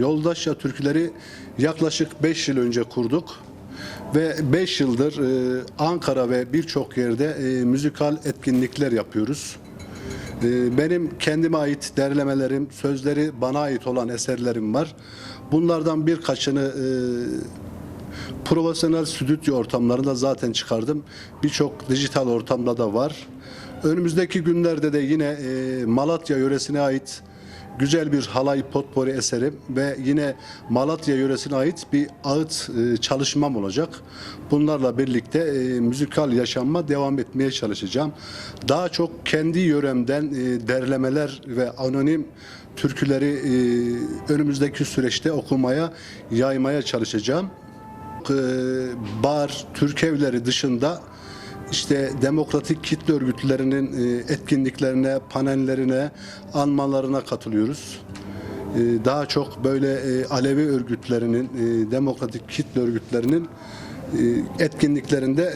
Yoldaşça Türküleri yaklaşık 5 yıl önce kurduk. Ve 5 yıldır e, Ankara ve birçok yerde e, müzikal etkinlikler yapıyoruz. E, benim kendime ait derlemelerim, sözleri bana ait olan eserlerim var. Bunlardan birkaçını e, profesyonel stüdyo ortamlarında zaten çıkardım. Birçok dijital ortamda da var. Önümüzdeki günlerde de yine e, Malatya yöresine ait güzel bir halay potpori eserim ve yine Malatya yöresine ait bir ağıt e, çalışmam olacak. Bunlarla birlikte e, müzikal yaşamma devam etmeye çalışacağım. Daha çok kendi yöremden e, derlemeler ve anonim türküleri önümüzdeki süreçte okumaya, yaymaya çalışacağım. Bar, Türk evleri dışında işte demokratik kitle örgütlerinin e, etkinliklerine, panellerine, anmalarına katılıyoruz. E, Daha çok böyle e, Alevi örgütlerinin, demokratik kitle örgütlerinin etkinliklerinde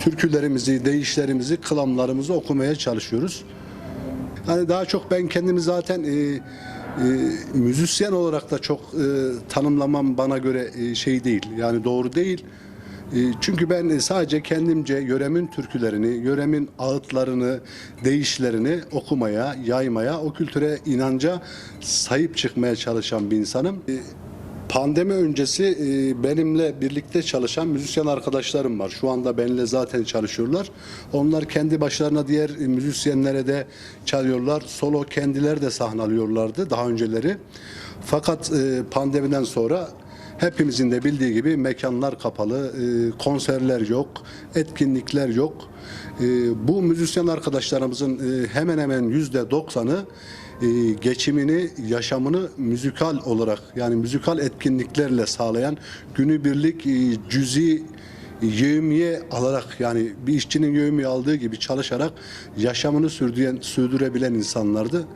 türkülerimizi, deyişlerimizi, kılamlarımızı okumaya çalışıyoruz. Hani daha çok ben kendimi zaten e, müzisyen olarak da çok e, tanımlamam bana göre e, şey değil. Yani doğru değil. E, çünkü ben sadece kendimce yöremin türkülerini, yöremin ağıtlarını, deyişlerini okumaya, yaymaya, o kültüre inanca sahip çıkmaya çalışan bir insanım. E, Pandemi öncesi e, benimle birlikte çalışan müzisyen arkadaşlarım var. Şu anda benimle zaten çalışıyorlar. Onlar kendi başlarına diğer müzisyenlere de çalıyorlar. Solo kendileri de sahne alıyorlardı daha önceleri. Fakat e, pandemiden sonra hepimizin de bildiği gibi mekanlar kapalı, e, konserler yok, etkinlikler yok. E, Bu müzisyen arkadaşlarımızın e, hemen hemen yüzde doksanı geçimini, yaşamını müzikal olarak yani müzikal etkinliklerle sağlayan günübirlik cüzi yevmiye alarak yani bir işçinin yevmiye aldığı gibi çalışarak yaşamını sürdüren, sürdürebilen insanlardı.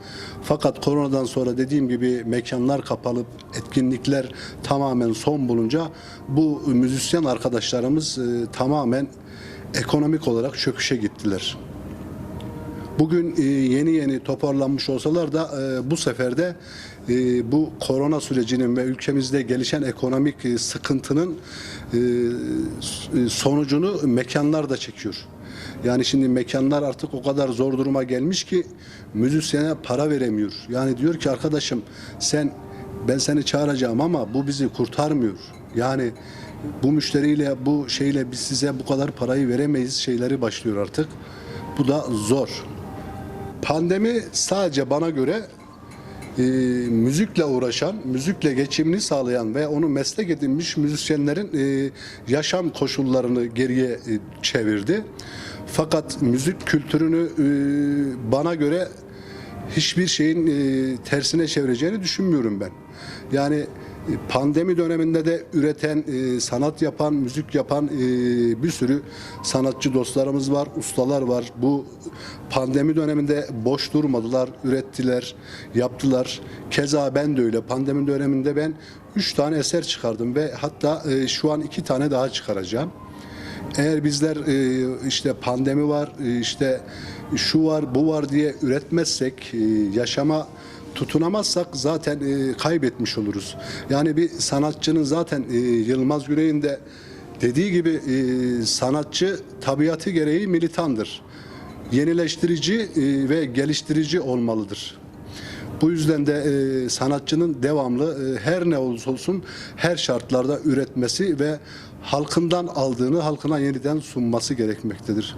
Fakat koronadan sonra dediğim gibi mekanlar kapalıp etkinlikler tamamen son bulunca bu müzisyen arkadaşlarımız e, tamamen ekonomik olarak çöküşe gittiler. Bugün e, yeni yeni toparlanmış olsalar da e, bu sefer de e, bu korona sürecinin ve ülkemizde gelişen ekonomik e, sıkıntının e, s- sonucunu mekanlar da çekiyor. Yani şimdi mekanlar artık o kadar zor duruma gelmiş ki müzisyene para veremiyor. Yani diyor ki arkadaşım sen ben seni çağıracağım ama bu bizi kurtarmıyor. Yani bu müşteriyle bu şeyle biz size bu kadar parayı veremeyiz şeyleri başlıyor artık. Bu da zor. Pandemi sadece bana göre e, müzikle uğraşan, müzikle geçimini sağlayan ve onu meslek edinmiş müzisyenlerin e, yaşam koşullarını geriye e, çevirdi. Fakat müzik kültürünü e, bana göre hiçbir şeyin e, tersine çevireceğini düşünmüyorum ben. Yani pandemi döneminde de üreten, e, sanat yapan, müzik yapan e, bir sürü sanatçı dostlarımız var, ustalar var. Bu pandemi döneminde boş durmadılar, ürettiler, yaptılar. Keza ben de öyle. Pandemi döneminde ben üç tane eser çıkardım ve hatta e, şu an iki tane daha çıkaracağım. Eğer bizler e, işte pandemi var, e, işte şu var, bu var diye üretmezsek, e, yaşama tutunamazsak zaten e, kaybetmiş oluruz. Yani bir sanatçının zaten e, Yılmaz Güney'in de dediği gibi e, sanatçı tabiatı gereği militandır. Yenileştirici e, ve geliştirici olmalıdır. Bu yüzden de e, sanatçının devamlı e, her ne olursa olsun her şartlarda üretmesi ve halkından aldığını halkına yeniden sunması gerekmektedir.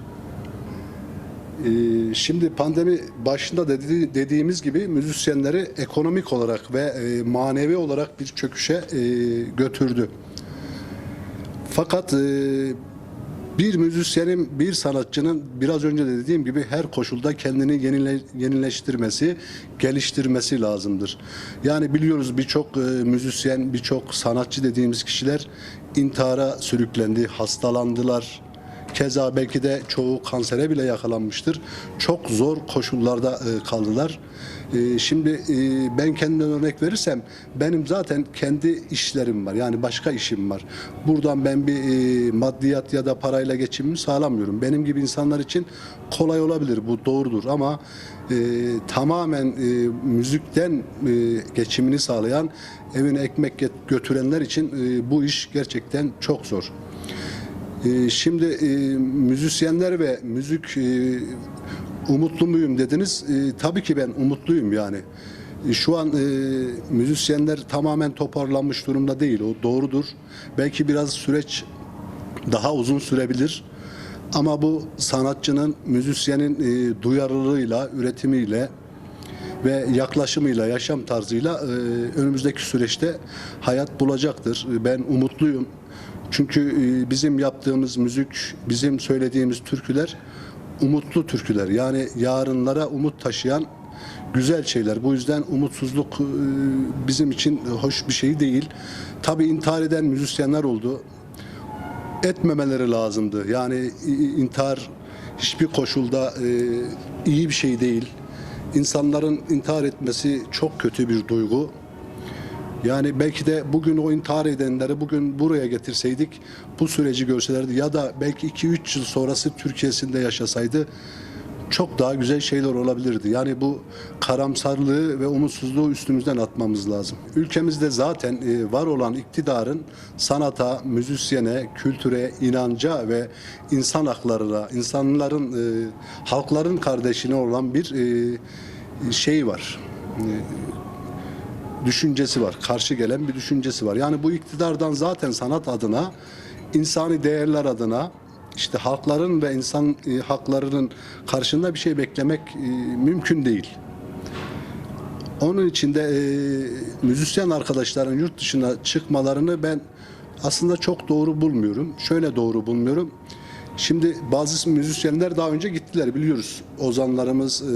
E, şimdi pandemi başında dedi, dediğimiz gibi müzisyenleri ekonomik olarak ve e, manevi olarak bir çöküşe e, götürdü. Fakat e, bir müzisyenin, bir sanatçının biraz önce de dediğim gibi her koşulda kendini yenile, yenileştirmesi, geliştirmesi lazımdır. Yani biliyoruz birçok müzisyen, birçok sanatçı dediğimiz kişiler intihara sürüklendi, hastalandılar. Keza belki de çoğu kansere bile yakalanmıştır. Çok zor koşullarda e, kaldılar. E, Şimdi e, ben kendimden örnek verirsem benim zaten kendi işlerim var. Yani başka işim var. Buradan ben bir maddiyat ya da parayla geçimimi sağlamıyorum. Benim gibi insanlar için kolay olabilir. Bu doğrudur ama tamamen müzikten geçimini sağlayan evine ekmek götürenler için bu iş gerçekten çok zor. E, şimdi e, müzisyenler ve müzik e, umutlu muyum dediniz. E, tabii ki ben umutluyum yani. Şu an e, müzisyenler tamamen toparlanmış durumda değil. O doğrudur. Belki biraz süreç daha uzun sürebilir. Ama bu sanatçının, müzisyenin e, duyarlılığıyla, üretimiyle ve yaklaşımıyla, yaşam tarzıyla e, önümüzdeki süreçte hayat bulacaktır. E, Ben umutluyum. Çünkü e, bizim yaptığımız müzik, bizim söylediğimiz türküler umutlu türküler. Yani yarınlara umut taşıyan güzel şeyler. Bu yüzden umutsuzluk bizim için hoş bir şey değil. Tabii intihar eden müzisyenler oldu etmemeleri lazımdı. Yani intihar hiçbir koşulda iyi bir şey değil. İnsanların intihar etmesi çok kötü bir duygu. Yani belki de bugün o intihar edenleri bugün buraya getirseydik bu süreci görselerdi ya da belki 2-3 yıl sonrası Türkiye'sinde yaşasaydı çok daha güzel şeyler olabilirdi. Yani bu karamsarlığı ve umutsuzluğu üstümüzden atmamız lazım. Ülkemizde zaten e, var olan iktidarın sanata, müzisyene, kültüre, inanca ve insan haklarına, insanların, e, halkların kardeşine olan bir e, şey var. Düşüncesi var. Karşı gelen bir düşüncesi var. Yani bu iktidardan zaten sanat adına, insani değerler adına işte halkların ve insan e, haklarının karşında bir şey beklemek e, mümkün değil. Onun için de e, müzisyen arkadaşların yurt dışına çıkmalarını ben aslında çok doğru bulmuyorum. Şöyle doğru bulmuyorum. Şimdi bazı müzisyenler daha önce gittiler biliyoruz. Ozanlarımız, e,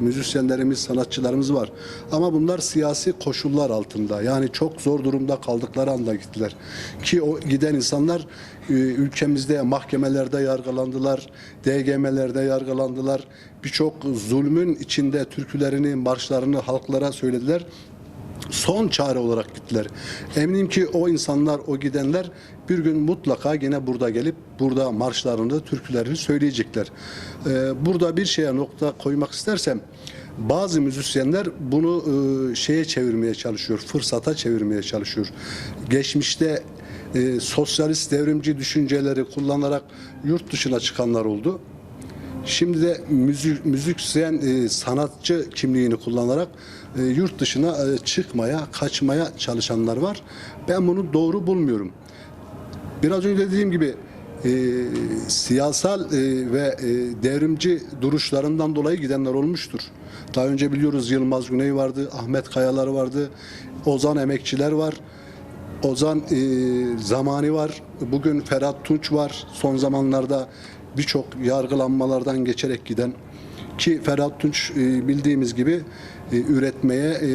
müzisyenlerimiz, sanatçılarımız var. Ama bunlar siyasi koşullar altında. Yani çok zor durumda kaldıkları anda gittiler. Ki o giden insanlar e, ülkemizde mahkemelerde yargılandılar, DGM'lerde yargılandılar. Birçok zulmün içinde türkülerini, marşlarını halklara söylediler son çare olarak gittiler. Eminim ki o insanlar, o gidenler bir gün mutlaka gene burada gelip burada marşlarını, türkülerini söyleyecekler. Ee, burada bir şeye nokta koymak istersem bazı müzisyenler bunu e, şeye çevirmeye çalışıyor, fırsata çevirmeye çalışıyor. Geçmişte e, sosyalist devrimci düşünceleri kullanarak yurt dışına çıkanlar oldu. Şimdi de müzik, müzisyen e, sanatçı kimliğini kullanarak e, yurt dışına e, çıkmaya, kaçmaya çalışanlar var. Ben bunu doğru bulmuyorum. Biraz önce dediğim gibi e, siyasal e, ve e, devrimci duruşlarından dolayı gidenler olmuştur. Daha önce biliyoruz Yılmaz Güney vardı, Ahmet Kayalar vardı, Ozan Emekçiler var. Ozan e, Zamani var. Bugün Ferhat Tunç var. Son zamanlarda birçok yargılanmalardan geçerek giden ki Ferhat Tunç e, bildiğimiz gibi e, üretmeye e,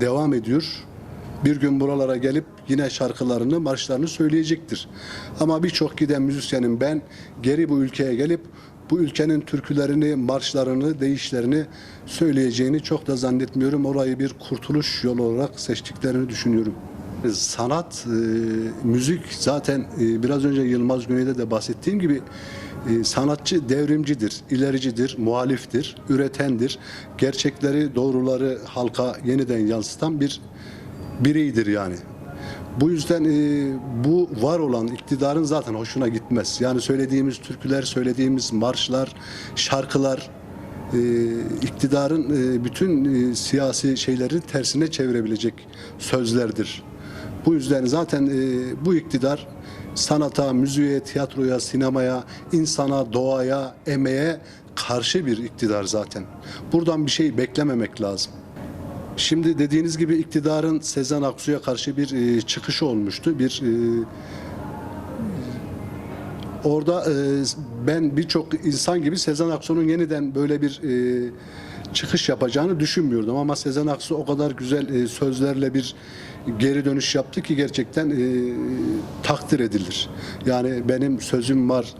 devam ediyor. Bir gün buralara gelip yine şarkılarını, marşlarını söyleyecektir. Ama birçok giden müzisyenin ben geri bu ülkeye gelip bu ülkenin türkülerini, marşlarını, deyişlerini söyleyeceğini çok da zannetmiyorum. Orayı bir kurtuluş yolu olarak seçtiklerini düşünüyorum. Sanat, e, müzik zaten biraz önce Yılmaz Güney'de de bahsettiğim gibi e, sanatçı devrimcidir, ilericidir, muhaliftir, üretendir. Gerçekleri, doğruları halka yeniden yansıtan bir bireydir yani. Bu yüzden e, bu var olan iktidarın zaten hoşuna gitmez. Yani söylediğimiz türküler, söylediğimiz marşlar, şarkılar e, iktidarın e, bütün e, siyasi şeyleri tersine çevirebilecek sözlerdir. Bu yüzden zaten e, bu iktidar sanata, müziğe, tiyatroya, sinemaya, insana, doğaya, emeğe karşı bir iktidar zaten. Buradan bir şey beklememek lazım. Şimdi dediğiniz gibi iktidarın Sezen Aksu'ya karşı bir e, çıkışı olmuştu. Bir e, orada e, ben birçok insan gibi Sezen Aksu'nun yeniden böyle bir e, çıkış yapacağını düşünmüyordum ama Sezen Aksu o kadar güzel e, sözlerle bir geri dönüş yaptı ki gerçekten e, takdir edilir. Yani benim sözüm var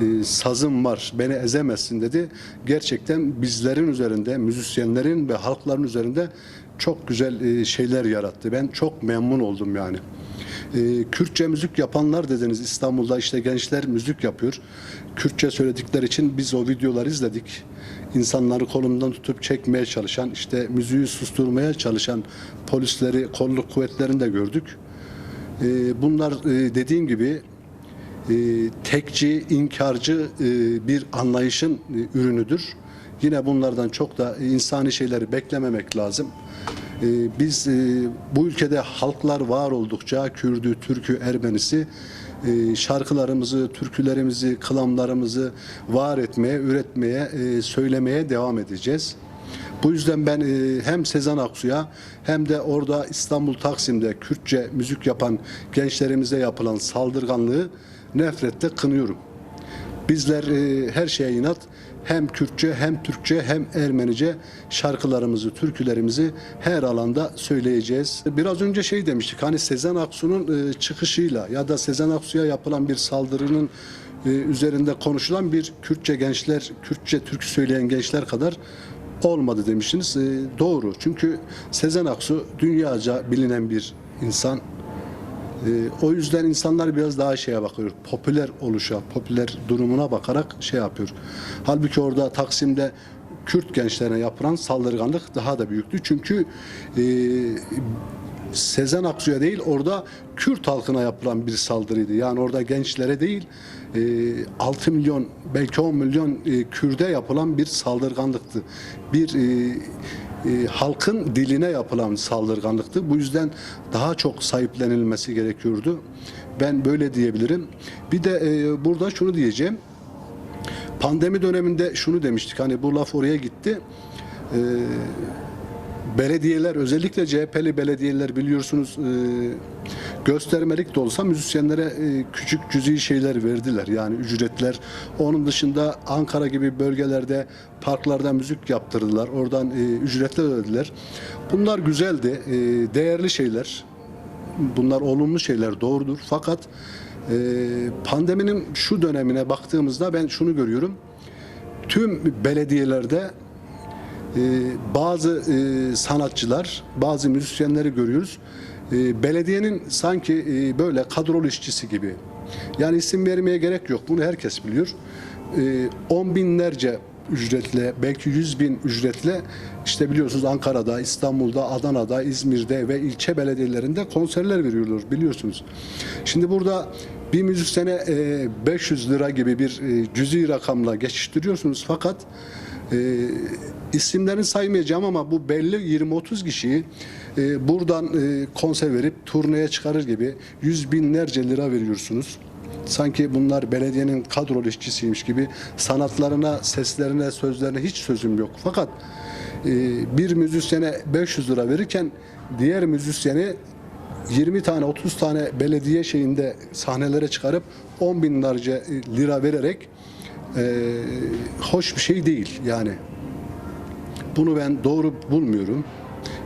e, sazım var beni ezemezsin dedi. Gerçekten bizlerin üzerinde, müzisyenlerin ve halkların üzerinde çok güzel e, şeyler yarattı. Ben çok memnun oldum yani. E, Kürtçe müzik yapanlar dediniz İstanbul'da işte gençler müzik yapıyor. Kürtçe söyledikleri için biz o videoları izledik. İnsanları kolundan tutup çekmeye çalışan, işte müziği susturmaya çalışan polisleri, kolluk kuvvetlerini de gördük. E, bunlar e, dediğim gibi e, tekçi, inkarcı e, bir anlayışın ürünüdür. Yine bunlardan çok da insani şeyleri beklememek lazım. E, Biz bu ülkede halklar var oldukça Kürdü, Türkü, Ermenisi e, şarkılarımızı, türkülerimizi, kılamlarımızı var etmeye, üretmeye, e, söylemeye devam edeceğiz. Bu yüzden ben e, hem Sezen Aksu'ya hem de orada İstanbul Taksim'de Kürtçe müzik yapan gençlerimize yapılan saldırganlığı nefretle kınıyorum. Bizler her şeye inat hem Kürtçe hem Türkçe hem Ermenice şarkılarımızı, türkülerimizi her alanda söyleyeceğiz. Biraz önce şey demiştik hani Sezen Aksu'nun e, çıkışıyla ya da Sezen Aksu'ya yapılan bir saldırının e, üzerinde konuşulan bir Kürtçe gençler, Kürtçe türkü söyleyen gençler kadar olmadı demiştiniz. E, doğru. Çünkü Sezen Aksu dünyaca bilinen bir insan. Ee, o yüzden insanlar biraz daha şeye bakıyor. Popüler oluşa, popüler durumuna bakarak şey yapıyor. Halbuki orada Taksim'de Kürt gençlerine yapılan saldırganlık daha da büyüktü. Çünkü e, Sezen Aksu'ya değil orada Kürt halkına yapılan bir saldırıydı. Yani orada gençlere değil e, 6 milyon belki 10 milyon e, Kürde yapılan bir saldırganlıktı. Bir e, halkın diline yapılan saldırganlıktı. Bu yüzden daha çok sahiplenilmesi gerekiyordu. Ben böyle diyebilirim. Bir de e, burada şunu diyeceğim. Pandemi döneminde şunu demiştik. Hani bu laf oraya gitti. E, belediyeler özellikle CHP'li belediyeler biliyorsunuz e, göstermelik de olsa müzisyenlere e, küçük cüzi şeyler verdiler. Yani ücretler. Onun dışında Ankara gibi bölgelerde parklarda müzik yaptırdılar. Oradan e, ücretler ödediler. Bunlar güzeldi. E, değerli şeyler. Bunlar olumlu şeyler doğrudur. Fakat pandeminin şu dönemine baktığımızda ben şunu görüyorum. Tüm belediyelerde bazı sanatçılar, bazı müzisyenleri görüyoruz. Ee, belediyenin sanki e, böyle kadrolu işçisi gibi. Yani isim vermeye gerek yok. Bunu herkes biliyor. Ee, on binlerce ücretle, belki yüz bin ücretle işte biliyorsunuz Ankara'da, İstanbul'da, Adana'da, İzmir'de ve ilçe belediyelerinde konserler veriyorlar biliyorsunuz. Şimdi burada bir müzisyene e, 500 lira gibi bir e, cüzi rakamla geçiştiriyorsunuz fakat e, isimlerini saymayacağım ama bu belli 20-30 kişiyi e, buradan e, konser verip turneye çıkarır gibi yüz binlerce lira veriyorsunuz. Sanki bunlar belediyenin kadrolu işçisiymiş gibi sanatlarına, seslerine, sözlerine hiç sözüm yok. Fakat e, bir müzisyene 500 lira verirken diğer müzisyeni 20 tane 30 tane belediye şeyinde sahnelere çıkarıp 10 binlerce lira vererek e, hoş bir şey değil yani. Bunu ben doğru bulmuyorum.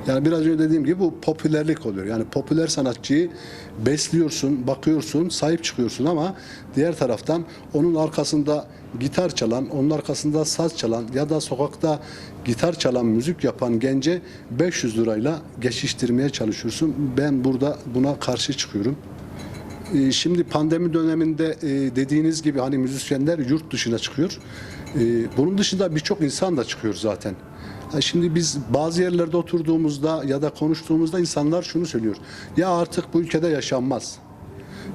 Yani biraz önce dediğim gibi bu popülerlik oluyor. Yani popüler sanatçıyı besliyorsun, bakıyorsun, sahip çıkıyorsun ama diğer taraftan onun arkasında gitar çalan, onun arkasında saz çalan ya da sokakta gitar çalan, müzik yapan gence 500 lirayla geçiştirmeye çalışıyorsun. Ben burada buna karşı çıkıyorum. Ee, Şimdi pandemi döneminde e, dediğiniz gibi hani müzisyenler yurt dışına çıkıyor. Ee, Bunun dışında birçok insan da çıkıyor zaten. Şimdi biz bazı yerlerde oturduğumuzda ya da konuştuğumuzda insanlar şunu söylüyor. Ya artık bu ülkede yaşanmaz.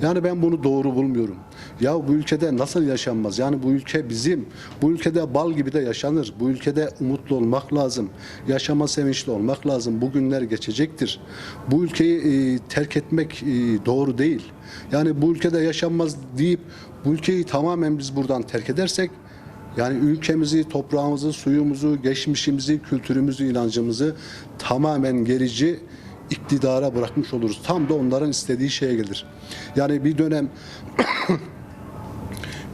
Yani ben bunu doğru bulmuyorum. Ya bu ülkede nasıl yaşanmaz? Yani bu ülke bizim. Bu ülkede bal gibi de yaşanır. Bu ülkede umutlu olmak lazım. Yaşama sevinçli olmak lazım. Bu günler geçecektir. Bu ülkeyi e, terk etmek e, doğru değil. Yani bu ülkede yaşanmaz deyip bu ülkeyi tamamen biz buradan terk edersek yani ülkemizi, toprağımızı, suyumuzu, geçmişimizi, kültürümüzü, inancımızı tamamen gerici iktidara bırakmış oluruz. Tam da onların istediği şeye gelir. Yani bir dönem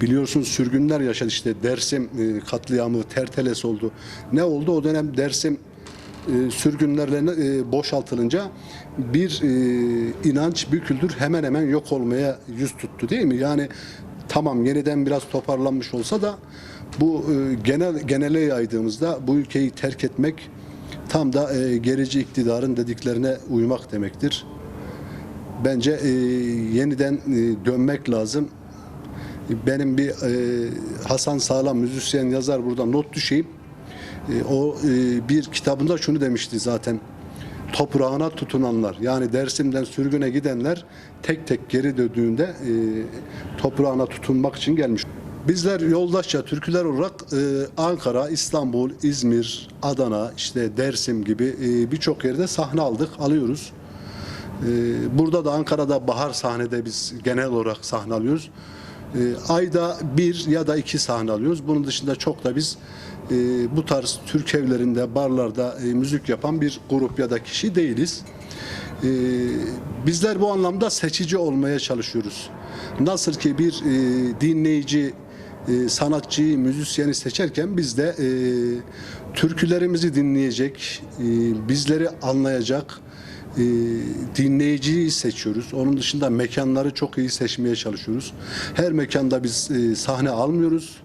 biliyorsunuz sürgünler yaşadı işte Dersim e, katliamı, Terteles oldu. Ne oldu? O dönem Dersim e, sürgünlerle e, boşaltılınca bir inanç, bir kültür hemen hemen yok olmaya yüz tuttu değil mi? Yani tamam yeniden biraz toparlanmış olsa da bu genel genele yaydığımızda bu ülkeyi terk etmek tam da e, gerici iktidarın dediklerine uymak demektir. Bence e, yeniden e, dönmek lazım. Benim bir e, Hasan Sağlam müzisyen yazar burada not düşeyim. E, o e, bir kitabında şunu demişti zaten. Toprağına tutunanlar yani Dersim'den sürgüne gidenler tek tek geri döndüğünde e, toprağına tutunmak için gelmiş. Bizler yoldaşça türküler olarak e, Ankara, İstanbul, İzmir, Adana, işte Dersim gibi e, birçok yerde sahne aldık, alıyoruz. Ee, Burada da Ankara'da bahar sahnede biz genel olarak sahne alıyoruz. Ee, Ayda bir ya da iki sahne alıyoruz. Bunun dışında çok da biz e, bu tarz Türk evlerinde, barlarda e, müzik yapan bir grup ya da kişi değiliz. Ee, Bizler bu anlamda seçici olmaya çalışıyoruz. Nasıl ki bir e, dinleyici e, sanatçıyı, müzisyeni seçerken biz de e, türkülerimizi dinleyecek, e, bizleri anlayacak, e, dinleyiciyi seçiyoruz. Onun dışında mekanları çok iyi seçmeye çalışıyoruz. Her mekanda biz e, sahne almıyoruz.